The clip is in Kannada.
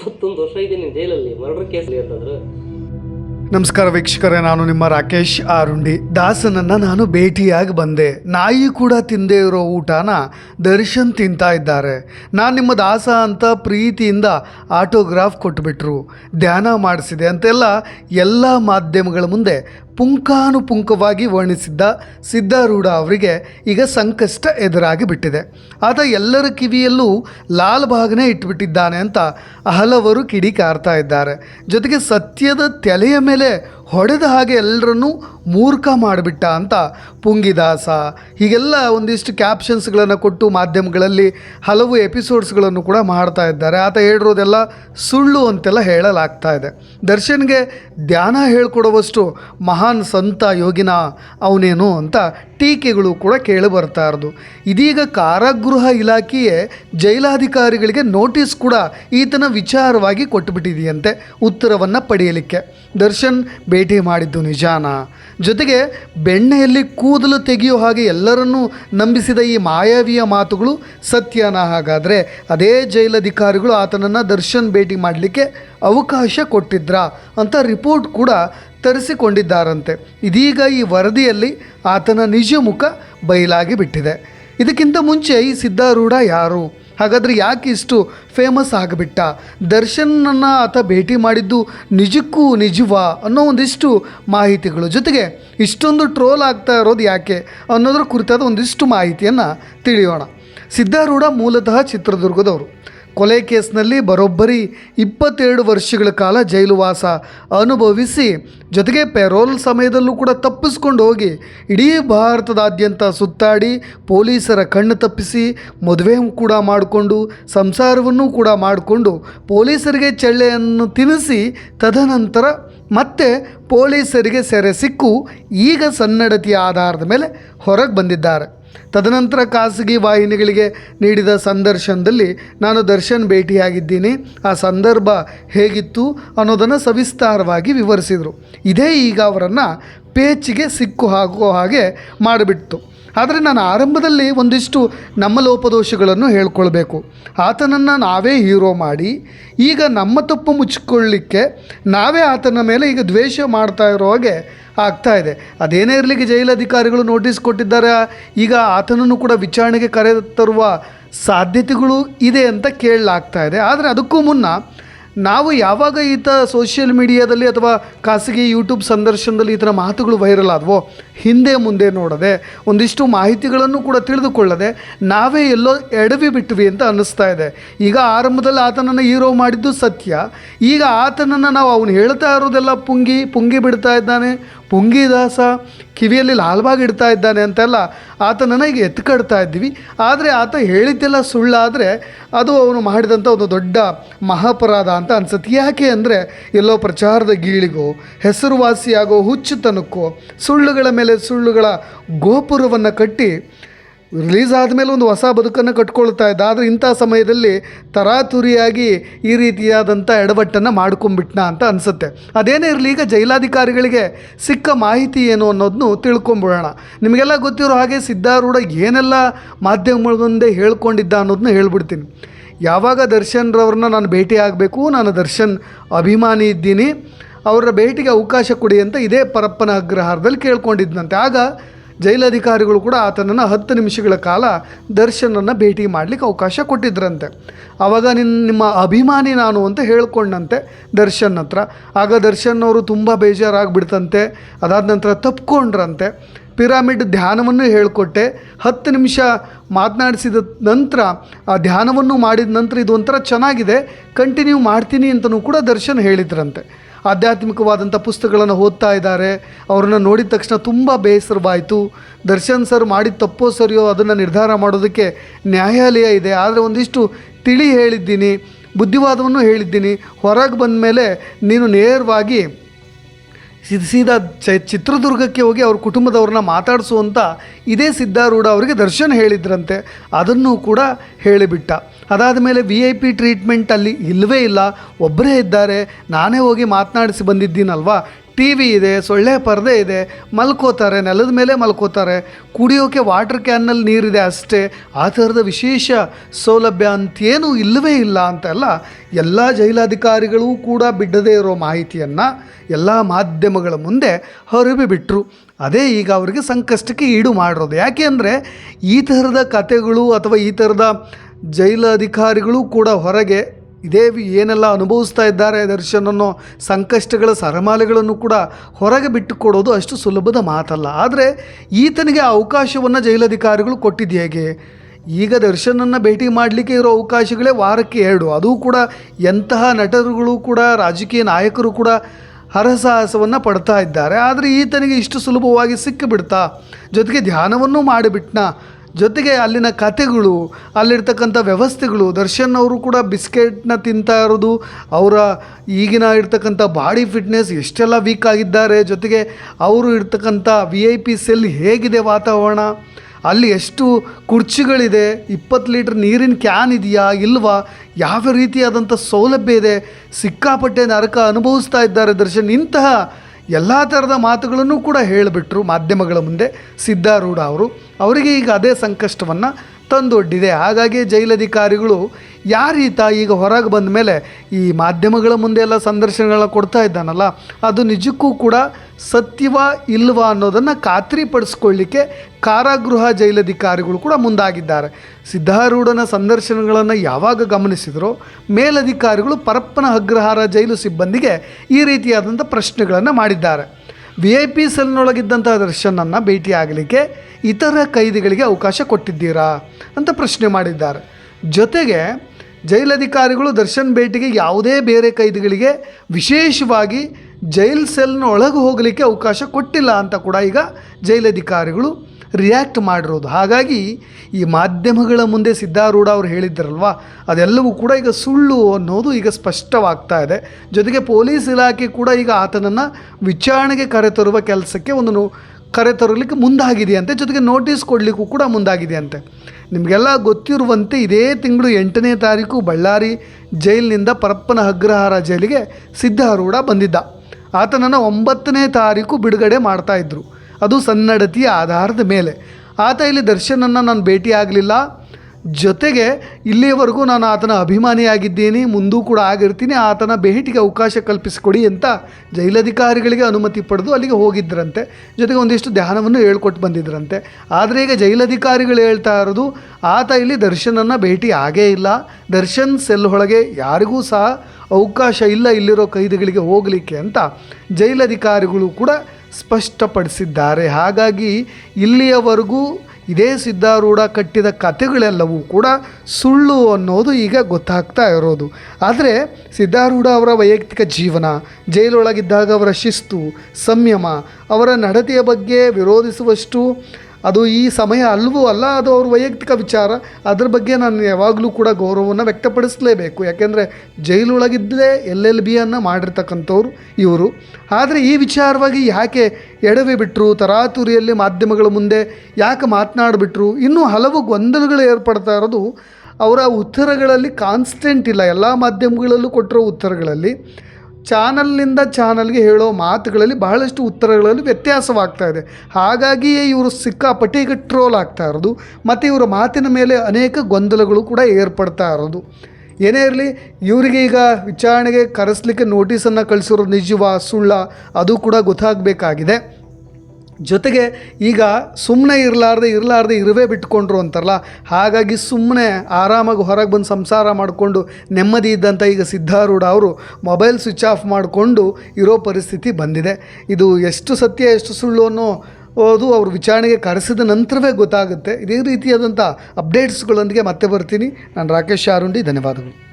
ಇಪ್ಪತ್ತೊಂದು ವರ್ಷ ಜೈಲಲ್ಲಿ, ಮರ್ಡರ್ ಕೇಸಲ್ಲಿ ಅಂತಂದ್ರೆ. ನಮಸ್ಕಾರ ವೀಕ್ಷಕರೇ, ನಾನು ನಿಮ್ಮ ರಾಕೇಶ್ ಆರುಂಡಿ. ದಾಸನನ್ನು ನಾನು ಭೇಟಿಯಾಗಿ ಬಂದೆ. ನಾಯಿ ಕೂಡ ತಿಂದೇ ಇರೋ ಊಟನ ದರ್ಶನ್ ತಿಂತಾ ಇದ್ದಾರೆ. ನಾನು ನಿಮ್ಮ ದಾಸ ಅಂತ ಪ್ರೀತಿಯಿಂದ ಆಟೋಗ್ರಾಫ್ ಕೊಟ್ಬಿಟ್ರು. ಧ್ಯಾನ ಮಾಡಿಸಿದೆ ಅಂತೆಲ್ಲ ಎಲ್ಲ ಮಾಧ್ಯಮಗಳ ಮುಂದೆ ಪುಂಖಾನುಪುಂಖವಾಗಿ ವರ್ಣಿಸಿದ್ದ ಸಿದ್ಧಾರೂಢ ಅವರಿಗೆ ಈಗ ಸಂಕಷ್ಟ ಎದುರಾಗಿ ಬಿಟ್ಟಿದೆ. ಆತ ಎಲ್ಲರ ಕಿವಿಯಲ್ಲೂ ಲಾಲ್ ಬಾಗ್ನೇ ಇಟ್ಬಿಟ್ಟಿದ್ದಾನೆ ಅಂತ ಹಲವರು ಕಿಡಿಕಾರ್ತಾ ಇದ್ದಾರೆ. ಜೊತೆಗೆ ಸತ್ಯದ ತಲೆಯ ಮೇಲೆ ಹೊಡೆದ ಹಾಗೆ ಎಲ್ಲರನ್ನೂ ಮೂರ್ಖ ಮಾಡಿಬಿಟ್ಟ ಅಂತ ಪುಂಗಿದಾಸ. ಹೀಗೆಲ್ಲ ಒಂದಿಷ್ಟು ಕ್ಯಾಪ್ಷನ್ಸ್ಗಳನ್ನು ಕೊಟ್ಟು ಮಾಧ್ಯಮಗಳಲ್ಲಿ ಹಲವು ಎಪಿಸೋಡ್ಸ್ಗಳನ್ನು ಕೂಡ ಮಾಡ್ತಾ ಇದ್ದಾರೆ. ಆತ ಹೇಳಿರೋದೆಲ್ಲ ಸುಳ್ಳು ಅಂತೆಲ್ಲ ಹೇಳಲಾಗ್ತಾ ಇದೆ. ದರ್ಶನ್ಗೆ ಧ್ಯಾನ ಹೇಳ್ಕೊಡುವಷ್ಟು ಮಹಾನ್ ಸಂತ ಯೋಗಿನ ಅವನೇನು ಅಂತ ಟೀಕೆಗಳು ಕೂಡ ಕೇಳಿ ಇರೋದು. ಇದೀಗ ಕಾರಾಗೃಹ ಇಲಾಖೆಯೇ ಜೈಲಾಧಿಕಾರಿಗಳಿಗೆ ನೋಟಿಸ್ ಕೂಡ ಈತನ ವಿಚಾರವಾಗಿ ಕೊಟ್ಟುಬಿಟ್ಟಿದೆಯಂತೆ ಉತ್ತರವನ್ನು ಪಡೆಯಲಿಕ್ಕೆ. ದರ್ಶನ್ ಭೇಟಿ ಮಾಡಿದ್ದು ನಿಜಾನ? ಜೊತೆಗೆ ಬೆಣ್ಣೆಯಲ್ಲಿ ಕೂದಲು ತೆಗೆಯೋ ಹಾಗೆ ಎಲ್ಲರನ್ನೂ ನಂಬಿಸಿದ ಈ ಮಾಯಾವಿಯ ಮಾತುಗಳು ಸತ್ಯನ ಹಾಗಾದರೆ. ಅದೇ ಜೈಲಧಿಕಾರಿಗಳು ಆತನನ್ನು ದರ್ಶನ್ ಭೇಟಿ ಮಾಡಲಿಕ್ಕೆ ಅವಕಾಶ ಕೊಟ್ಟಿದ್ರ ಅಂತ ರಿಪೋರ್ಟ್ ಕೂಡ ತರಿಸಿಕೊಂಡಿದ್ದಾರಂತೆ. ಇದೀಗ ಈ ವರದಿಯಲ್ಲಿ ಆತನ ನಿಜ ಮುಖ ಬಯಲಾಗಿ ಬಿಟ್ಟಿದೆ. ಇದಕ್ಕಿಂತ ಮುಂಚೆ ಈ ಸಿದ್ಧಾರೂಢ ಯಾರು? ಹಾಗಾದರೆ ಯಾಕೆ ಇಷ್ಟು ಫೇಮಸ್ ಆಗಿಬಿಟ್ಟ? ದರ್ಶನನ್ನು ಆತ ಭೇಟಿ ಮಾಡಿದ್ದು ನಿಜಕ್ಕೂ ನಿಜವಾ ಅನ್ನೋ ಒಂದಿಷ್ಟು ಮಾಹಿತಿಗಳು. ಜೊತೆಗೆ ಇಷ್ಟೊಂದು ಟ್ರೋಲ್ ಆಗ್ತಾ ಇರೋದು ಯಾಕೆ ಅನ್ನೋದ್ರ ಕುರಿತಾದ ಒಂದಿಷ್ಟು ಮಾಹಿತಿಯನ್ನು ತಿಳಿಯೋಣ. ಸಿದ್ಧಾರೂಢ ಮೂಲತಃ ಚಿತ್ರದುರ್ಗದವರು. ಕೊಲೆ ಕೇಸ್ನಲ್ಲಿ ಬರೋಬ್ಬರಿ ಇಪ್ಪತ್ತೆರಡು ವರ್ಷಗಳ ಕಾಲ ಜೈಲುವಾಸ ಅನುಭವಿಸಿ, ಜೊತೆಗೆ ಪೆರೋಲ್ ಸಮಯದಲ್ಲೂ ಕೂಡ ತಪ್ಪಿಸ್ಕೊಂಡು ಹೋಗಿ, ಇಡೀ ಭಾರತದಾದ್ಯಂತ ಸುತ್ತಾಡಿ, ಪೊಲೀಸರ ಕಣ್ಣು ತಪ್ಪಿಸಿ, ಮದುವೆ ಕೂಡ ಮಾಡಿಕೊಂಡು, ಸಂಸಾರವನ್ನು ಕೂಡ ಮಾಡಿಕೊಂಡು, ಪೊಲೀಸರಿಗೆ ಚೆಳ್ಳೆಯನ್ನು ತಿನ್ನಿಸಿ ತದನಂತರ ಮತ್ತೆ ಪೊಲೀಸರಿಗೆ ಸೆರೆ ಸಿಕ್ಕು, ಈಗ ಸನ್ನಡತೆಯ ಆಧಾರದ ಮೇಲೆ ಹೊರಗೆ ಬಂದಿದ್ದಾರೆ. ತದನಂತರ ಖಾಸಗಿ ವಾಹಿನಿಗಳಿಗೆ ನೀಡಿದ ಸಂದರ್ಶನದಲ್ಲಿ ನಾನು ದರ್ಶನ್ ಭೇಟಿಯಾಗಿದ್ದೀನಿ. ಆ ಸಂದರ್ಭ ಹೇಗಿತ್ತು ಅನ್ನೋದನ್ನು ಸವಿಸ್ತಾರವಾಗಿ ವಿವರಿಸಿದರು. ಇದೇ ಈಗ ಅವರನ್ನು ಪೇಚಿಗೆ ಸಿಕ್ಕು ಹಾಕುವ ಹಾಗೆ ಮಾಡಿಬಿಡ್ತು. ಆದರೆ ನಾನು ಆರಂಭದಲ್ಲಿ ಒಂದಿಷ್ಟು ನಮ್ಮ ಲೋಪದೋಷಗಳನ್ನು ಹೇಳ್ಕೊಳ್ಬೇಕು. ಆತನನ್ನು ನಾವೇ ಹೀರೋ ಮಾಡಿ, ಈಗ ನಮ್ಮ ತಪ್ಪು ಮುಚ್ಚಿಕೊಳ್ಳಿಕ್ಕೆ ನಾವೇ ಆತನ ಮೇಲೆ ಈಗ ದ್ವೇಷ ಮಾಡ್ತಾ ಇರೋ ಹಾಗೆ ಆಗ್ತಾ ಇದೆ. ಅದೇನೇ ಇರಲಿಕ್ಕೆ ಜೈಲಧಿಕಾರಿಗಳು ನೋಟಿಸ್ ಕೊಟ್ಟಿದ್ದಾರೆ, ಈಗ ಆತನನ್ನು ಕೂಡ ವಿಚಾರಣೆಗೆ ಕರೆ ತರುವ ಸಾಧ್ಯತೆಗಳು ಇದೆ ಅಂತ ಕೇಳಲಾಗ್ತಾ ಇದೆ. ಆದರೆ ಅದಕ್ಕೂ ಮುನ್ನ ನಾವು ಯಾವಾಗ ಈತ ಸೋಷಿಯಲ್ ಮೀಡಿಯಾದಲ್ಲಿ ಅಥವಾ ಖಾಸಗಿ ಯೂಟ್ಯೂಬ್ ಸಂದರ್ಶನದಲ್ಲಿ ಈ ಥರ ಮಾತುಗಳು ವೈರಲ್ ಆದವೋ, ಹಿಂದೆ ಮುಂದೆ ನೋಡದೆ, ಒಂದಿಷ್ಟು ಮಾಹಿತಿಗಳನ್ನು ಕೂಡ ತಿಳಿದುಕೊಳ್ಳದೆ, ನಾವೇ ಎಲ್ಲೋ ಎಡವಿ ಬಿಟ್ವಿ ಅಂತ ಅನ್ನಿಸ್ತಾ ಇದೆ. ಈಗ ಆರಂಭದಲ್ಲಿ ಆತನನ್ನು ಹೀರೋ ಮಾಡಿದ್ದು ಸತ್ಯ. ಈಗ ಆತನನ್ನು ನಾವು ಅವನು ಹೇಳ್ತಾ ಇರೋದೆಲ್ಲ ಪುಂಗಿ ಪುಂಗಿ ಬಿಡ್ತಾ ಇದ್ದಾನೆ ಪುಂಗಿದಾಸ ಕಿವಿಯಲ್ಲಿ ಲಾಲ್ಬಾಗ್ ಇಡ್ತಾ ಇದ್ದಾನೆ ಅಂತೆಲ್ಲ ಆತನನ್ನು ಈಗ ಎತ್ಕಡ್ತಾ ಇದ್ದೀವಿ. ಆದರೆ ಆತ ಹೇಳಿದ್ದೆಲ್ಲ ಸುಳ್ಳಾದರೆ ಅದು ಅವನು ಮಾಡಿದಂಥ ಒಂದು ದೊಡ್ಡ ಮಹಾಪರಾಧ ಅಂತ ಅನ್ಸುತ್ತೆ. ಯಾಕೆ ಅಂದರೆ ಎಲ್ಲೋ ಪ್ರಚಾರದ ಗೀಳಿಗೋ, ಹೆಸರುವಾಸಿಯಾಗೋ ಹುಚ್ಚುತನಕ್ಕೋ, ಸುಳ್ಳುಗಳ ಮೇಲೆ ಸುಳ್ಳುಗಳ ಗೋಪುರವನ್ನು ಕಟ್ಟಿ ರಿಲೀಸ್ ಆದಮೇಲೆ ಒಂದು ಹೊಸ ಬದುಕನ್ನು ಕಟ್ಕೊಳ್ತಾ ಇದ್ದ. ಆದರೆ ಇಂಥ ಸಮಯದಲ್ಲಿ ತರಾತುರಿಯಾಗಿ ಈ ರೀತಿಯಾದಂಥ ಎಡವಟ್ಟನ್ನು ಮಾಡ್ಕೊಂಬಿಟ್ನ ಅಂತ ಅನಿಸುತ್ತೆ. ಅದೇನೇ ಇರಲಿ, ಈಗ ಜೈಲಾಧಿಕಾರಿಗಳಿಗೆ ಸಿಕ್ಕ ಮಾಹಿತಿ ಏನು ಅನ್ನೋದನ್ನು ತಿಳ್ಕೊಂಬಿಡೋಣ. ನಿಮಗೆಲ್ಲ ಗೊತ್ತಿರೋ ಹಾಗೆ ಸಿದ್ಧಾರೂಢ ಏನೆಲ್ಲ ಮಾಧ್ಯಮಗಳ ಮುಂದೆ ಹೇಳ್ಕೊಂಡಿದ್ದ ಅನ್ನೋದನ್ನ ಹೇಳ್ಬಿಡ್ತೀನಿ. ಯಾವಾಗ ದರ್ಶನ್ರವ್ರನ್ನ ನಾನು ಭೇಟಿ ಆಗಬೇಕು, ನಾನು ದರ್ಶನ್ ಅಭಿಮಾನಿ ಇದ್ದೀನಿ, ಅವರ ಭೇಟಿಗೆ ಅವಕಾಶ ಕೊಡಿ ಅಂತ ಇದೇ ಪರಪ್ಪನ ಅಗ್ರಹಾರದಲ್ಲಿ ಕೇಳ್ಕೊಂಡಿದ್ದಂತೆ ಆಗ ಜೈಲಧಿಕಾರಿಗಳು ಕೂಡ ಆತನನ್ನು ಹತ್ತು ನಿಮಿಷಗಳ ಕಾಲ ದರ್ಶನನ್ನು ಭೇಟಿ ಮಾಡಲಿಕ್ಕೆ ಅವಕಾಶ ಕೊಟ್ಟಿದ್ರಂತೆ. ಆವಾಗ ನಿನ್ನ ನಿಮ್ಮ ಅಭಿಮಾನಿ ನಾನು ಅಂತ ಹೇಳ್ಕೊಂಡಂತೆ ದರ್ಶನ್ ಹತ್ರ. ಆಗ ದರ್ಶನ್ ಅವರು ತುಂಬ ಬೇಜಾರಾಗ್ಬಿಡ್ತಂತೆ. ಅದಾದ ನಂತರ ತಪ್ಕೊಂಡ್ರಂತೆ. ಪಿರಾಮಿಡ್ ಧ್ಯಾನವನ್ನು ಹೇಳಿಕೊಟ್ಟೆ. ಹತ್ತು ನಿಮಿಷ ಮಾತನಾಡಿಸಿದ ನಂತರ, ಆ ಧ್ಯಾನವನ್ನು ಮಾಡಿದ ನಂತರ ಇದು ಒಂಥರ ಚೆನ್ನಾಗಿದೆ. ಕಂಟಿನ್ಯೂ ಮಾಡ್ತೀನಿ ಅಂತಲೂ ಕೂಡ ದರ್ಶನ್ ಹೇಳಿದ್ರಂತೆ. ಆಧ್ಯಾತ್ಮಿಕವಾದಂಥ ಪುಸ್ತಕಗಳನ್ನು ಓದ್ತಾ ಇದ್ದಾರೆ. ಅವ್ರನ್ನ ನೋಡಿದ ತಕ್ಷಣ ತುಂಬ ಬೇಸರವಾಯಿತು. ದರ್ಶನ್ ಸರ್ ಮಾಡಿದ ತಪ್ಪೋ ಸರಿಯೋ ಅದನ್ನು ನಿರ್ಧಾರ ಮಾಡೋದಕ್ಕೆ ನ್ಯಾಯಾಲಯ ಇದೆ. ಆದರೆ ಒಂದಿಷ್ಟು ತಿಳಿ ಹೇಳಿದ್ದೀನಿ, ಬುದ್ಧಿವಾದವನ್ನು ಹೇಳಿದ್ದೀನಿ. ಹೊರಗೆ ಬಂದ ಮೇಲೆ ನೀನು ನೇರವಾಗಿ ಸೀದಾ ಚಿತ್ರದುರ್ಗಕ್ಕೆ ಹೋಗಿ ಅವ್ರ ಕುಟುಂಬದವ್ರನ್ನ ಮಾತಾಡಿಸುವಂತ ಇದೇ ಸಿದ್ಧಾರೂಢ ಅವರಿಗೆ ದರ್ಶನ್ ಹೇಳಿದ್ರಂತೆ. ಅದನ್ನು ಕೂಡ ಹೇಳಿಬಿಟ್ಟ. ಅದಾದ ಮೇಲೆ ವಿ ಐ ಪಿ ಟ್ರೀಟ್ಮೆಂಟ್ ಅಲ್ಲಿ ಇಲ್ಲವೇ ಇಲ್ಲ. ಒಬ್ಬರೇ ಇದ್ದಾರೆ. ನಾನೇ ಹೋಗಿ ಮಾತನಾಡಿಸಿ ಬಂದಿದ್ದೀನಲ್ವಾ? ಟಿ ವಿ ಇದೆ, ಸೊಳ್ಳೆ ಪರದೆ ಇದೆ, ಮಲ್ಕೋತಾರೆ, ನೆಲದ ಮೇಲೆ ಮಲ್ಕೋತಾರೆ. ಕುಡಿಯೋಕೆ ವಾಟರ್ ಕ್ಯಾನಲ್ಲಿ ನೀರಿದೆ ಅಷ್ಟೇ. ಆ ಥರದ ವಿಶೇಷ ಸೌಲಭ್ಯ ಅಂತೇನೂ ಇಲ್ಲವೇ ಇಲ್ಲ ಅಂತೆಲ್ಲ, ಎಲ್ಲ ಜೈಲಾಧಿಕಾರಿಗಳೂ ಕೂಡ ಬಿಡದೇ ಇರೋ ಮಾಹಿತಿಯನ್ನು ಎಲ್ಲ ಮಾಧ್ಯಮಗಳ ಮುಂದೆ ಹೊರಬಿ ಬಿಟ್ಟರು ಅದೇ ಈಗ ಅವರಿಗೆ ಸಂಕಷ್ಟಕ್ಕೆ ಈಡು ಮಾಡಿರೋದು. ಯಾಕೆ ಅಂದರೆ, ಈ ಥರದ ಕತೆಗಳು ಅಥವಾ ಈ ಥರದ ಜೈಲಾಧಿಕಾರಿಗಳು ಕೂಡ ಹೊರಗೆ ಇದೇ ವಿ- ಏನೆಲ್ಲ ಅನುಭವಿಸ್ತಾ ಇದ್ದಾರೆ ದರ್ಶನನ್ನು ಸಂಕಷ್ಟಗಳ ಸರಮಾಲೆಗಳನ್ನು ಕೂಡ ಹೊರಗೆ ಬಿಟ್ಟುಕೊಡೋದು ಅಷ್ಟು ಸುಲಭದ ಮಾತಲ್ಲ. ಆದರೆ ಈತನಿಗೆ ಅವಕಾಶವನ್ನು ಜೈಲಧಿಕಾರಿಗಳು ಕೊಟ್ಟಿದ್ದು ಹೇಗೆ? ಈಗ ದರ್ಶನನ್ನು ಭೇಟಿ ಮಾಡಲಿಕ್ಕೆ ಇರೋ ಅವಕಾಶಗಳೇ ವಾರಕ್ಕೆ ಎರಡು. ಅದು ಕೂಡ ಎಂತಹ ನಟರುಗಳು ಕೂಡ, ರಾಜಕೀಯ ನಾಯಕರು ಕೂಡ ಹರಸಾಹಸವನ್ನು ಪಡ್ತಾ ಇದ್ದಾರೆ. ಆದರೆ ಈತನಿಗೆ ಇಷ್ಟು ಸುಲಭವಾಗಿ ಸಿಕ್ಕಿಬಿಡ್ತಾ? ಜೊತೆಗೆ ಧ್ಯಾನವನ್ನು ಮಾಡಿಬಿಟ್ನ? ಜೊತೆಗೆ ಅಲ್ಲಿನ ಕತೆಗಳು ಅಲ್ಲಿರ್ತಕ್ಕಂಥ ವ್ಯವಸ್ಥೆಗಳು, ದರ್ಶನ್ ಅವರು ಕೂಡ ಬಿಸ್ಕೆಟ್ನ ತಿಂತಾ ಇರೋದು, ಅವರ ಈಗಿನ ಇರ್ತಕ್ಕಂಥ ಬಾಡಿ ಫಿಟ್ನೆಸ್ ಎಷ್ಟೆಲ್ಲ ವೀಕ್ ಆಗಿದ್ದಾರೆ, ಜೊತೆಗೆ ಅವರು ಇರ್ತಕ್ಕಂಥ ವಿ ಐ ಪಿ ಸೆಲ್ ಹೇಗಿದೆ ವಾತಾವರಣ, ಅಲ್ಲಿ ಎಷ್ಟು ಕುರ್ಚಿಗಳಿದೆ, ಇಪ್ಪತ್ತು ಲೀಟ್ರ್ ನೀರಿನ ಕ್ಯಾನ್ ಇದೆಯಾ, ಇಲ್ವಾ, ಯಾವ ರೀತಿಯಾದಂಥ ಸೌಲಭ್ಯ ಇದೆ, ಸಿಕ್ಕಾಪಟ್ಟೆ ನರಕ ಅನುಭವಿಸ್ತಾ ಇದ್ದಾರೆ ದರ್ಶನ್. ಇಂತಹ ಎಲ್ಲ ಥರದ ಮಾತುಗಳನ್ನು ಕೂಡ ಹೇಳಿಬಿಟ್ರು ಮಾಧ್ಯಮಗಳ ಮುಂದೆ ಸಿದ್ಧಾರೂಢ ಅವರು. ಅವರಿಗೆ ಈಗ ಅದೇ ಸಂಕಷ್ಟವನ್ನು ತಂದೊಡ್ಡಿದೆ ಹಾಗಾಗಿ ಜೈಲಧಿಕಾರಿಗಳು ಯಾರೀತ ಈಗ ಹೊರಗೆ ಬಂದ ಮೇಲೆ ಈ ಮಾಧ್ಯಮಗಳ ಮುಂದೆ ಎಲ್ಲ ಸಂದರ್ಶನಗಳನ್ನ ಕೊಡ್ತಾ ಇದ್ದಾನಲ್ಲ, ಅದು ನಿಜಕ್ಕೂ ಕೂಡ ಸತ್ಯವ ಇಲ್ವಾ ಅನ್ನೋದನ್ನು ಖಾತ್ರಿಪಡಿಸ್ಕೊಳ್ಳಿಕ್ಕೆ ಕಾರಾಗೃಹ ಜೈಲಧಿಕಾರಿಗಳು ಕೂಡ ಮುಂದಾಗಿದ್ದಾರೆ. ಸಿದ್ಧಾರೂಢನ ಸಂದರ್ಶನಗಳನ್ನು ಯಾವಾಗ ಗಮನಿಸಿದರೋ ಮೇಲಧಿಕಾರಿಗಳು ಪರಪ್ಪನ ಅಗ್ರಹಾರ ಜೈಲು ಸಿಬ್ಬಂದಿಗೆ ಈ ರೀತಿಯಾದಂಥ ಪ್ರಶ್ನೆಗಳನ್ನು ಮಾಡಿದ್ದಾರೆ. ವಿ ಐ ಪಿ ಸೆಲ್ನೊಳಗಿದ್ದಂಥ ದರ್ಶನನ್ನು ಭೇಟಿಯಾಗಲಿಕ್ಕೆ ಇತರ ಕೈದಿಗಳಿಗೆ ಅವಕಾಶ ಕೊಟ್ಟಿದ್ದೀರಾ ಅಂತ ಪ್ರಶ್ನೆ ಮಾಡಿದ್ದಾರೆ. ಜೊತೆಗೆ ಜೈಲಧಿಕಾರಿಗಳು ದರ್ಶನ್ ಭೇಟಿಗೆ ಯಾವುದೇ ಬೇರೆ ಕೈದಿಗಳಿಗೆ ವಿಶೇಷವಾಗಿ ಜೈಲ್ ಸೆಲ್ನ ಒಳಗೆ ಹೋಗಲಿಕ್ಕೆ ಅವಕಾಶ ಕೊಟ್ಟಿಲ್ಲ ಅಂತ ಕೂಡ ಈಗ ಜೈಲಧಿಕಾರಿಗಳು ರಿಯಾಕ್ಟ್ ಮಾಡಿರೋದು. ಹಾಗಾಗಿ ಈ ಮಾಧ್ಯಮಗಳ ಮುಂದೆ ಸಿದ್ಧಾರೂಢ ಅವರು ಹೇಳಿದ್ದರಲ್ವಾ ಅದೆಲ್ಲವೂ ಕೂಡ ಈಗ ಸುಳ್ಳು ಅನ್ನೋದು ಈಗ ಸ್ಪಷ್ಟವಾಗ್ತಾ ಇದೆ. ಜೊತೆಗೆ ಪೊಲೀಸ್ ಇಲಾಖೆ ಕೂಡ ಈಗ ಆತನನ್ನು ವಿಚಾರಣೆಗೆ ಕರೆತರುವ ಕೆಲಸಕ್ಕೆ ಒಂದು ಕರೆತರಲಿಕ್ಕೆ ಮುಂದಾಗಿದೆಯಂತೆ. ಜೊತೆಗೆ ನೋಟಿಸ್ ಕೊಡಲಿಕ್ಕೂ ಕೂಡ ಮುಂದಾಗಿದೆಯಂತೆ. ನಿಮಗೆಲ್ಲ ಗೊತ್ತಿರುವಂತೆ ಇದೇ ತಿಂಗಳು ಎಂಟನೇ ತಾರೀಕು ಬಳ್ಳಾರಿ ಜೈಲಿನಿಂದ ಪರಪ್ಪನ ಅಗ್ರಹಾರ ಜೈಲಿಗೆ ಸಿದ್ಧಾರೂಢ ಬಂದಿದ್ದ. ಆತನನ್ನು ಒಂಬತ್ತನೇ ತಾರೀಕು ಬಿಡುಗಡೆ ಮಾಡ್ತಾ ಇದ್ರು. ಅದು ಸನ್ನಡತಿಯ ಆಧಾರದ ಮೇಲೆ. ಆತ ಇಲ್ಲಿ ದರ್ಶನನ್ನು ನಾನು ಭೇಟಿ ಆಗಲಿಲ್ಲ. ಜೊತೆಗೆ ಇಲ್ಲಿಯವರೆಗೂ ನಾನು ಆತನ ಅಭಿಮಾನಿಯಾಗಿದ್ದೀನಿ. ಮುಂದೂ ಕೂಡ ಆಗಿರ್ತೀನಿ. ಆತನ ಭೇಟಿಗೆ ಅವಕಾಶ ಕಲ್ಪಿಸಿಕೊಡಿ ಅಂತ ಜೈಲಧಿಕಾರಿಗಳಿಗೆ ಅನುಮತಿ ಪಡೆದು ಅಲ್ಲಿಗೆ ಹೋಗಿದ್ದರಂತೆ ಜೊತೆಗೆ ಒಂದಿಷ್ಟು ಧ್ಯಾನವನ್ನು ಹೇಳ್ಕೊಟ್ಟು ಬಂದಿದ್ದರಂತೆ ಆದರೆ ಈಗ ಜೈಲಧಿಕಾರಿಗಳು ಹೇಳ್ತಾ ಇರೋದು, ಆತ ಇಲ್ಲಿ ದರ್ಶನನ್ನು ಭೇಟಿ ಆಗೇ ಇಲ್ಲ. ದರ್ಶನ್ ಸೆಲ್ ಒಳಗೆ ಯಾರಿಗೂ ಸಹ ಅವಕಾಶ ಇಲ್ಲ ಇಲ್ಲಿರೋ ಕೈದಿಗಳಿಗೆ ಹೋಗಲಿಕ್ಕೆ ಅಂತ ಜೈಲಧಿಕಾರಿಗಳು ಕೂಡ ಸ್ಪಷ್ಟಪಡಿಸಿದ್ದಾರೆ. ಹಾಗಾಗಿ ಇಲ್ಲಿಯವರೆಗೂ ಇದೇ ಸಿದ್ಧಾರೂಢ ಕಟ್ಟಿದ ಕಥೆಗಳೆಲ್ಲವೂ ಕೂಡ ಸುಳ್ಳು ಅನ್ನೋದು ಈಗ ಗೊತ್ತಾಗ್ತಾ ಇರೋದು. ಆದರೆ ಸಿದ್ಧಾರೂಢ ಅವರ ವೈಯಕ್ತಿಕ ಜೀವನ, ಜೈಲೊಳಗಿದ್ದಾಗ ಅವರ ಶಿಸ್ತು, ಸಂಯಮ, ಅವರ ನಡತೆಯ ಬಗ್ಗೆ ವಿರೋಧಿಸುವಷ್ಟು ಅದು ಈ ಸಮಯ ಅಲ್ವೂ ಅಲ್ಲ, ಅದು ಅವ್ರ ವೈಯಕ್ತಿಕ ವಿಚಾರ. ಅದ್ರ ಬಗ್ಗೆ ನಾನು ಯಾವಾಗಲೂ ಕೂಡ ಗೌರವವನ್ನು ವ್ಯಕ್ತಪಡಿಸಲೇಬೇಕು. ಯಾಕೆಂದರೆ ಜೈಲೊಳಗಿದ್ದೇ ಎಲ್ ಎಲ್ ಬಿಯನ್ನು ಮಾಡಿರ್ತಕ್ಕಂಥವ್ರು ಇವರು. ಆದರೆ ಈ ವಿಚಾರವಾಗಿ ಯಾಕೆ ಎಡವಿ ಬಿಟ್ಟರು ತರಾತುರಿಯಲ್ಲಿ ಮಾಧ್ಯಮಗಳ ಮುಂದೆ ಯಾಕೆ ಮಾತನಾಡಿಬಿಟ್ರು, ಇನ್ನೂ ಹಲವು ಗೊಂದಲಗಳು ಏರ್ಪಡ್ತಾ ಇರೋದು ಅವರ ಉತ್ತರಗಳಲ್ಲಿ ಕಾನ್ಸ್ಟೆಂಟ್ ಇಲ್ಲ. ಎಲ್ಲ ಮಾಧ್ಯಮಗಳಲ್ಲೂ ಕೊಟ್ಟಿರೋ ಉತ್ತರಗಳಲ್ಲಿ ಚಾನಲ್ನಿಂದ ಚಾನಲ್ಗೆ ಹೇಳೋ ಮಾತುಗಳಲ್ಲಿ ಬಹಳಷ್ಟು ಉತ್ತರಗಳಲ್ಲಿ ವ್ಯತ್ಯಾಸವಾಗ್ತಾ ಇದೆ. ಹಾಗಾಗಿಯೇ ಇವರು ಸಿಕ್ಕಾಪಟ್ಟೆ ಈಗ ಟ್ರೋಲ್ ಆಗ್ತಾ ಇರೋದು, ಮತ್ತು ಇವರ ಮಾತಿನ ಮೇಲೆ ಅನೇಕ ಗೊಂದಲಗಳು ಕೂಡ ಏರ್ಪಡ್ತಾ ಇರೋದು. ಏನೇ ಇರಲಿ, ಇವರಿಗೆ ಈಗ ವಿಚಾರಣೆಗೆ ಕರೆಸಲಿಕ್ಕೆ ನೋಟಿಸನ್ನು ಕಳಿಸಿರೋ ನಿಜವಾ ಸುಳ್ಳ ಅದು ಕೂಡ ಗೊತ್ತಾಗಬೇಕಾಗಿದೆ. ಜೊತೆಗೆ ಈಗ ಸುಮ್ಮನೆ ಇರಲಾರ್ದೆ ಇರಲಾರ್ದೆ ಇರುವೆ ಬಿಟ್ಕೊಂಡ್ರು ಅಂತಾರಲ್ಲ, ಹಾಗಾಗಿ ಸುಮ್ಮನೆ ಆರಾಮಾಗಿ ಹೊರಗೆ ಬಂದು ಸಂಸಾರ ಮಾಡಿಕೊಂಡು ನೆಮ್ಮದಿ ಇದ್ದಂಥ ಈಗ ಸಿದ್ಧಾರೂಢ ಅವರು ಮೊಬೈಲ್ ಸ್ವಿಚ್ ಆಫ್ ಮಾಡಿಕೊಂಡು ಇರೋ ಪರಿಸ್ಥಿತಿ ಬಂದಿದೆ. ಇದು ಎಷ್ಟು ಸತ್ಯ, ಎಷ್ಟು ಸುಳ್ಳು ಅನ್ನೋ ಅದು ಅವರು ವಿಚಾರಣೆಗೆ ಕರೆಸಿದ ನಂತರವೇ ಗೊತ್ತಾಗುತ್ತೆ. ಇದೇ ರೀತಿಯಾದಂಥ ಅಪ್ಡೇಟ್ಸ್ಗಳೊಂದಿಗೆ ಮತ್ತೆ ಬರ್ತೀನಿ. ನಾನು ರಾಕೇಶ್ ಶಾರುಂಡಿ ಧನ್ಯವಾದಗಳು.